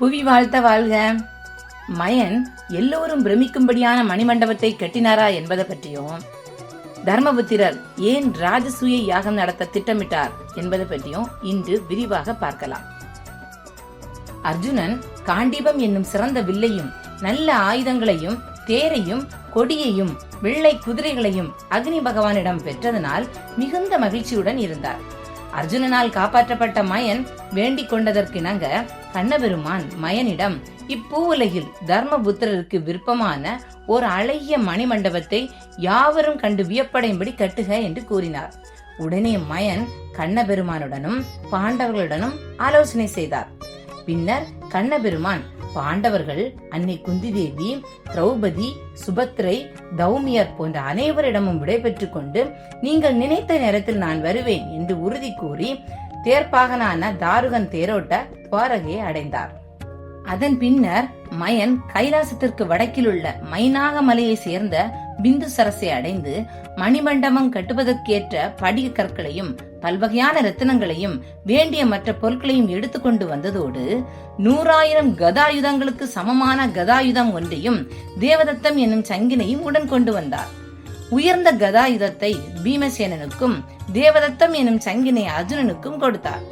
புவி வாழ்த்த வாழ்க. மயன் எல்லோரும் பிரமிக்கும்படியான மணிமண்டபத்தை கட்டினாரா என்பதை பற்றியும் தர்மபுத்திரர் ஏன் ராஜசூய யாகம் நடத்த திட்டமிட்டார் என்பதை பற்றியும் இன்று விரிவாக பார்க்கலாம். அர்ஜுனன் காண்டீபம் என்னும் சிறந்த வில்லையும் நல்ல ஆயுதங்களையும் தேரையும் கொடியையும் வெள்ளை குதிரைகளையும் அக்னி பகவானிடம் பெற்றதனால் மிகுந்த மகிழ்ச்சியுடன் இருந்தார். அர்ஜுனனால் காப்பாற்றப்பட்ட மயன் வேண்டிக் கொண்டதற்கிணங்க கண்ணபெருமான் மயனிடம் இப்பூவுலகில் தர்மபுத்திரருக்கு விருப்பமான ஒரு அழகிய மணிமண்டபத்தை யாவரும் கண்டு வியப்படையும்படி கட்டுக என்று கூறினார். உடனே மயன் கண்ணபெருமானுடனும் பாண்டவர்களுடனும் ஆலோசனை செய்தார். பின்னர் கண்ணபெருமான் பாண்டவர்கள் அன்னை குந்தி தேவி திரௌபதி சுபத்ரை தௌமியர் போன்ற அனைவரிடமும் விடைபெற்றுக் கொண்டு நீங்கள் நினைத்த நேரத்தில் நான் வருவேன் என்று உறுதி கூறி தேர்ப்பாகனான தாருகன் தேரோட்ட துவாரகையை அடைந்தார். அதன் பின்னர் மயன் கைலாசத்திற்கு வடக்கிலுள்ள மைனாக மலையை சேர்ந்த பிந்து சரசை அடைந்து மணிமண்டபம் கட்டுவதற்கேற்ற படிக கற்களையும் பல்வகையான ரத்தினங்களையும் வேண்டிய மற்ற பொருட்களையும் எடுத்துக்கொண்டு வந்ததோடு நூறாயிரம் கதாயுதங்களுக்கு சமமான கதாயுதம் ஒன்றையும் தேவதத்தம் என்னும் சங்கினையும் உடன் கொண்டு வந்தார். உயர்ந்த கதாயுதத்தை பீமசேனனுக்கும் தேவதத்தம் என்னும் சங்கினை அர்ஜுனனுக்கும் கொடுத்தார்.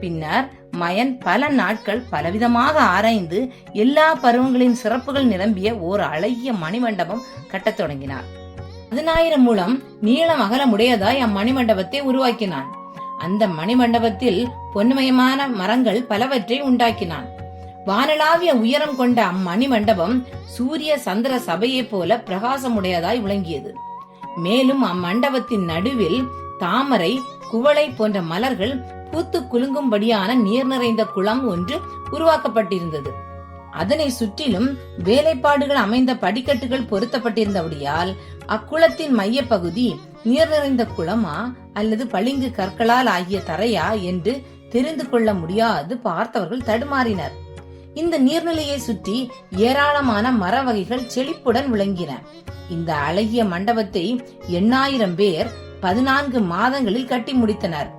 பின்னர் மயன் பல நாட்கள் பலவிதமாக ஆராய்ந்து எல்லா பருவங்களின் சிறப்புகள் நிரம்பிய ஓர் அழகிய மணிமண்டபம் கட்டத் தொடங்கினார். பதினாயிரம் மூலம் நீளம் அகலமுடையதாய் அம்மணிமண்டபத்தை உருவாக்கினான். அந்த மணிமண்டபத்தில் பொன்மயமான மரங்கள் பலவற்றை உண்டாக்கினான். வானளாவிய உயரம் கொண்ட அம்மணி மண்டபம் சூரிய சந்திர சபையைப் போல பிரகாசமுடையதாய் விளங்கியது. மேலும் அம்மண்டபத்தின் நடுவில் தாமரை குவளை போன்ற மலர்கள் பூத்து குலுங்கும்படியான நீர் நிறைந்த குளம் ஒன்று உருவாக்கப்பட்டிருந்தது. அதனை சுற்றிலும் வேலைப்பாடுகள் அமைந்த படிக்கட்டுகள் பொருத்தப்பட்டிருந்தபடியால் அக்குளத்தின் மையப்பகுதி நீர் நிறைந்த குளமா அல்லது பளிங்கு கற்களால் ஆகிய தரையா என்று தெரிந்து கொள்ள முடியாது பார்த்தவர்கள் தடுமாறினர். இந்த நீர்நிலையை சுற்றி ஏராளமான மர வகைகள் செழிப்புடன் விளங்கின. இந்த அழகிய மண்டபத்தை எண்ணாயிரம் பேர் பதினான்கு மாதங்களில் கட்டி முடித்தனர்.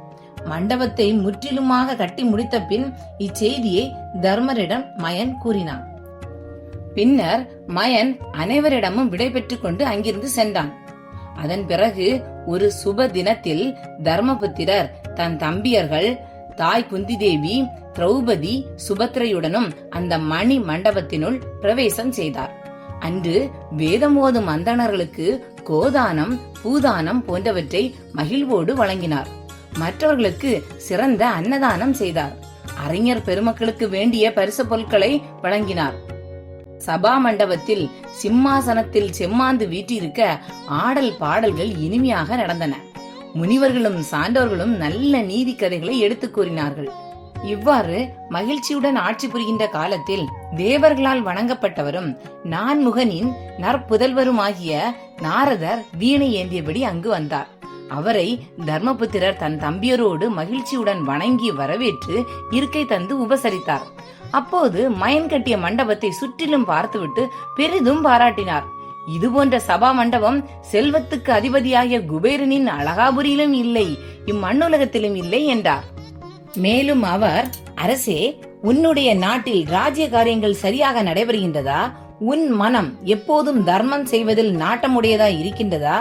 மண்டபத்தை முற்றிலுமாக கட்டி முடித்த பின் இச்செய்தியை தர்மரிடம் மயன் கூறினான். பின்னர் மயன் அனைவரிடமும் விடைபெற்று கொண்டு அங்கிருந்து சென்றான். அதன் பிறகு ஒரு சுப தினத்தில் தர்மபுத்திரர் தன் தம்பியர்கள் தாய் குந்தி தேவி திரௌபதி சுபத்ரையுடனும் அந்த மணி மண்டபத்தினுள் பிரவேசம் செய்தார். அன்று வேதம் ஓதும் அந்தணர்களுக்கு கோதானம் பூதானம் போன்றவற்றை மகிழ்வோடு வழங்கினார். மற்றவர்களுக்கு சிறந்த அன்னதானம் செய்தார். அறிஞர் பெருமக்களுக்கு வேண்டிய பரிசு பொருட்களை வழங்கினார். சபா மண்டபத்தில் சிம்மாசனத்தில் செம்மாந்து வீற்றிருக்க ஆடல் பாடல்கள் இனிமையாக நடந்தன. முனிவர்களும் சான்றோர்களும் நல்ல நீதி கதைகளை எடுத்துக் கூறினார்கள். இவ்வாறு மகிழ்ச்சியுடன் ஆட்சி புரிகின்ற காலத்தில் தேவர்களால் வணங்கப்பட்டவரும் நான்முகனின் நற்புதல்வருமாகிய நாரதர் வீணை ஏந்தியபடி அங்கு வந்தார். அவரை தர்மபுத்திரர் தன் தம்பியரோடு மகிழ்ச்சியுடன் வணங்கி வரவேற்று இருக்கை தந்து உபசரித்தார். அப்போது மயன் கட்டிய மண்டபத்தை சுற்றிலும் பார்த்துவிட்டு பெரிதும் பாராட்டினார். இது போன்ற சபா மண்டபம் செல்வத்துக்கு அதிபதியாகிய குபேரனின் அழகாபுரியிலும் இல்லை இம்மண்ணுலகத்திலும் இல்லை என்றார். மேலும் அவர் அரசே உன்னுடைய நாட்டில் ராஜ்ய காரியங்கள் சரியாக நடைபெறுகின்றதா? உன் மனம் எப்போதும் தர்மம் செய்வதில் நாட்டமுடையதா இருக்கின்றதா?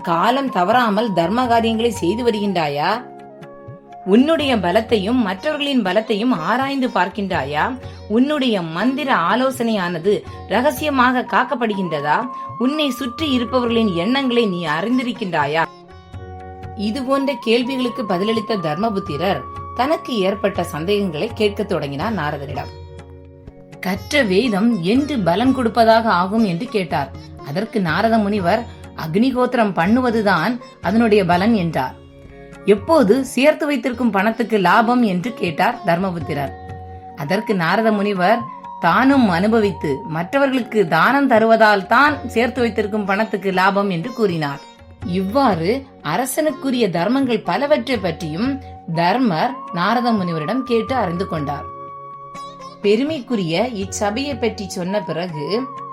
காலம் தவறாமல் தர்ம காரியங்களை செய்து வருகின்றாயா? உன்னுடைய பலத்தையும் மற்றவர்களின் பலத்தையும் ஆராய்ந்து பார்க்கின்றாயா? உன்னுடைய மந்திர ஆலோசனையானது ரகசியமாக காக்கப்படுகின்றதா? உன்னை சுற்றி இருப்பவர்களின் எண்ணங்களை நீ அறிந்திருக்கின்றாயா? இது போன்ற கேள்விகளுக்கு பதிலளித்த தர்மபுத்திரர் தனக்கு ஏற்பட்ட சந்தேகங்களை கேட்க தொடங்கினார் நாரதரிடம் கற்ற வேதம் என்று பலன் கொடுப்பதாக ஆகும் என்று கேட்டார். அதற்கு நாரத முனிவர் அக்னிகோத்திரம் பண்ணுவதுதான் அதனுடைய பலன் என்றார். எப்போது சேர்த்து வைத்திருக்கும் பணத்துக்கு லாபம் என்று கேட்டார் தர்மபுத்திரர். அதற்கு நாரத முனிவர் தானும் அனுபவித்து மற்றவர்களுக்கு தானம் தருவதால் தான் சேர்த்து வைத்திருக்கும் பணத்துக்கு லாபம் என்று கூறினார். இவ்வாறு அரசனுக்குரிய தர்மங்கள் பலவற்றை பற்றியும் தர்மர் நாரத முனிவரிடம் கேட்டு அறிந்து கொண்டார். பெருமைக்குரிய இச்சபையை பற்றி சொன்ன பிறகு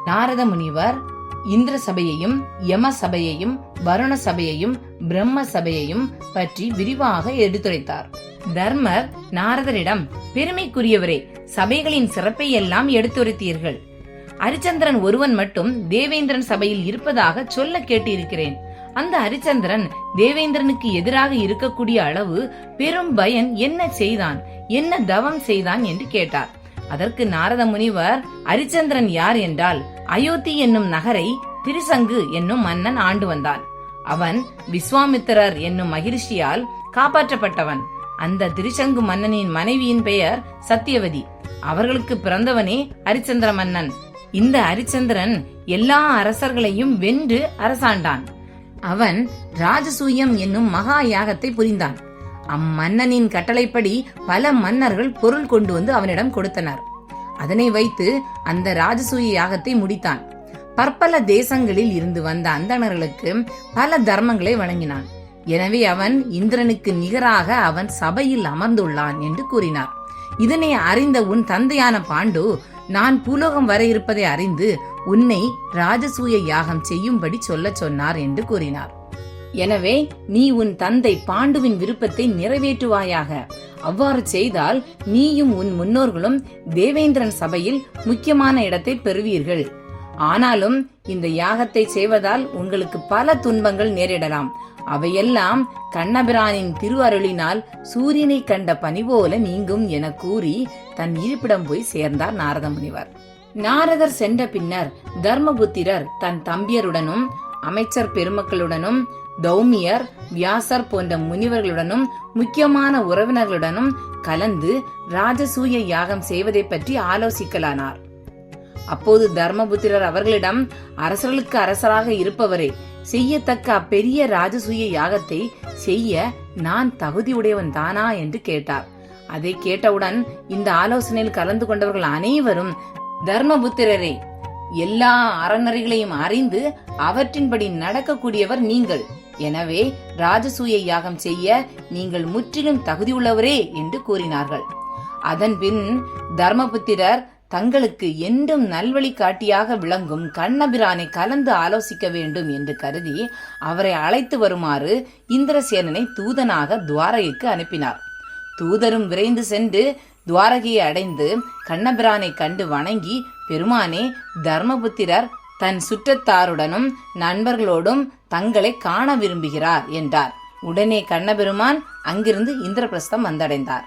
நாரத முனிவர் இந்திர சபையையும் யம சபையையும் வருண சபையையும் பிரம்ம சபையையும் பற்றி விரிவாக எடுத்துரைத்தார். தர்மர் நாரதரிடம் பெருமைக்குரியவரே சபைகளின் சிறப்பை எல்லாம் எடுத்துரைத்தீர்கள். ஹரிச்சந்திரன் ஒருவன் மட்டும் தேவேந்திரன் சபையில் இருப்பதாக சொல்ல கேட்டிருக்கிறேன். அந்த ஹரிச்சந்திரன் தேவேந்திரனுக்கு எதிராக இருக்கக்கூடிய அளவு பெரும் பயன் என்ன செய்தான் என்ன தவம் செய்தான் என்று கேட்டார். அதற்கு நாரத முனிவர் ஹரிச்சந்திரன் யார் என்றால் அயோத்தி என்னும் நகரை திரிசங்கு என்னும் மன்னன் ஆண்டு வந்தான். அவன் விஸ்வாமித்திரர் என்னும் மகிழ்ச்சியால் காப்பாற்றப்பட்டவன். அந்த திரிசங்கு மன்னனின் மனைவியின் பெயர் சத்தியவதி அவர்களுக்கு பிறந்தவனே ஹரிச்சந்திர மன்னன். இந்த ஹரிச்சந்திரன் எல்லா அரசர்களையும் வென்று அரசாண்டான். அவன் ராஜசூயம் என்னும் மகா யாகத்தை புரிந்தான். அம்மன்னனின் கட்டளைப்படி பல மன்னர்கள் பொருள் கொண்டு வந்து அவனிடம் கொடுத்தனர். அதனை வைத்து அந்த ராஜசூய யாகத்தை முடித்தான். பற்பல தேசங்களில் இருந்து வந்த அந்தணர்களுக்கு பல தர்மங்களை வழங்கினான். எனவே அவன் இந்திரனுக்கு நிகராக அவன் சபையில் அமர்ந்துள்ளான் என்று கூறினார். இதனை அறிந்த உன் தந்தையான பாண்டு நான் பூலோகம் வர இருப்பதை அறிந்து உன்னை ராஜசூய யாகம் செய்யும்படி சொல்லச் சொன்னார் என்று கூறினார். எனவே நீ உன் தந்தை பாண்டுவின் விருப்பத்தை நிறைவேற்றுவாயாக. அவ்வாறு செய்தால் நீயும் உன் முன்னோர்களும் தேவேந்திரன் சபையில் முக்கியமான இடத்தை பெறுவீர்கள். ஆனாலும் இந்த யாகத்தை செய்வதால் உங்களுக்கு பல துன்பங்கள் நேரிடலாம். அவையெல்லாம் கண்ணபிரானின் திருவருளினால் சூரியனை கண்ட பனி போல நீங்கும் என கூறி தன் இருப்பிடம் போய் சேர்ந்தார் நாரத முனிவர் நாரதர் சென்ற பின்னர் தர்மபுத்திரர் தன் தம்பியருடனும் அமைச்சர் பெருமக்களுடனும் தௌமியர் வியாசர் போன்ற முனிவர்களுடனும் முக்கியமான உறவினர்களுடனும் கலந்து ராஜசூய யாகம் செய்வதை பற்றி ஆலோசிக்கலானார். அப்போது தர்மபுத்திரர் அவர்களிடம் அரசர்களுக்கு அரசராக இருப்பவரே செய்யத்தக்க அப்பெரிய ராஜசூய யாகத்தை செய்ய நான் தகுதியுடையவன் தானா? என்று கேட்டார். அதை கேட்டவுடன் இந்த ஆலோசனையில் கலந்து கொண்டவர்கள் அனைவரும் தர்மபுத்திரரே எல்லா அறநெறிகளையும் அறிந்து அவற்றின்படி நடக்கக்கூடியவர் நீங்கள். எனவே ராஜசூய யாகம் செய்ய நீங்கள் முற்றிலும் தகுதியுள்ளவரே என்று கூறினார்கள். அதன்பின் தர்மபுத்திரர் தங்களுக்கு என்றும் நல்வழி காட்டியாக விளங்கும் கண்ணபிரானை கலந்து ஆலோசிக்க வேண்டும் என்று கருதி அவரை அழைத்து வருமாறு இந்திரசேனனை தூதனாக துவாரகைக்கு அனுப்பினார். தூதரும் விரைந்து சென்று துவாரகையை அடைந்து கண்ணபிரானை கண்டு வணங்கி பெருமானே தர்மபுத்திரர் தன் சுற்றத்தாருடனும் நண்பர்களோடும் தங்களை காண விரும்புகிறார் என்றார். உடனே கண்ணபெருமான் அங்கிருந்து இந்திரபிரஸ்தம் வந்தடைந்தார்.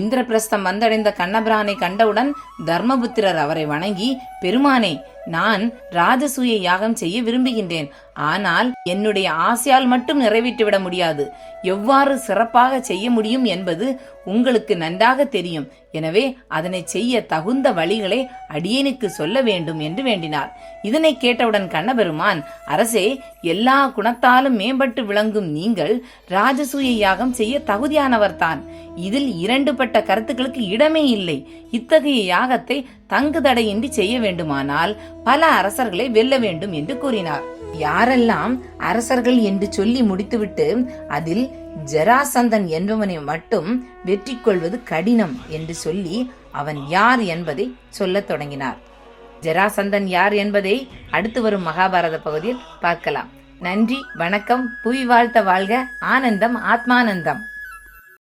இந்திரபிரஸ்தம் வந்தடைந்த கண்ணபிரானை கண்டவுடன் தர்மபுத்திரர் அவரை வணங்கி பெருமானே நான் ராஜசூய யாகம் செய்ய விரும்புகின்றேன். ஆனால் என்னுடைய ஆசையால் மட்டும் நிறைவேற்றிவிட முடியாது. எவ்வாறு சிறப்பாக செய்ய முடியும் என்பது உங்களுக்கு நன்றாக தெரியும். எனவே அதனை செய்ய தகுந்த வழிகளை அடியேனுக்கு சொல்ல வேண்டும் என்று வேண்டினார். இதனை கேட்டவுடன் கண்ணபெருமான் அரசே எல்லா குணத்தாலும் மேம்பட்டு விளங்கும் நீங்கள் ராஜசூய யாகம் செய்ய தகுதியானவர்தான் இதில் இரண்டுபட்ட கருத்துக்களுக்கு இடமே இல்லை. இத்தகைய யாகத்தை தங்கு தடையின்றி செய்ய வேண்டுமானால் பல அரசர்களை வெல்ல வேண்டும் என்று கூறினார். யாரெல்லாம் அரசர்கள் என்று சொல்லி முடித்துவிட்டு அதில் ஜராசந்தன் என்பவனை மட்டும் வெற்றி கொள்வது கடினம் என்று சொல்லி அவன் யார் என்பதை சொல்லத் தொடங்கினார். ஜராசந்தன் யார் என்பதை அடுத்து வரும் மகாபாரத பகுதியில் பார்க்கலாம். நன்றி வணக்கம் புவி வாழ்த்த வாழ்க ஆனந்தம் ஆத்மானந்தம்.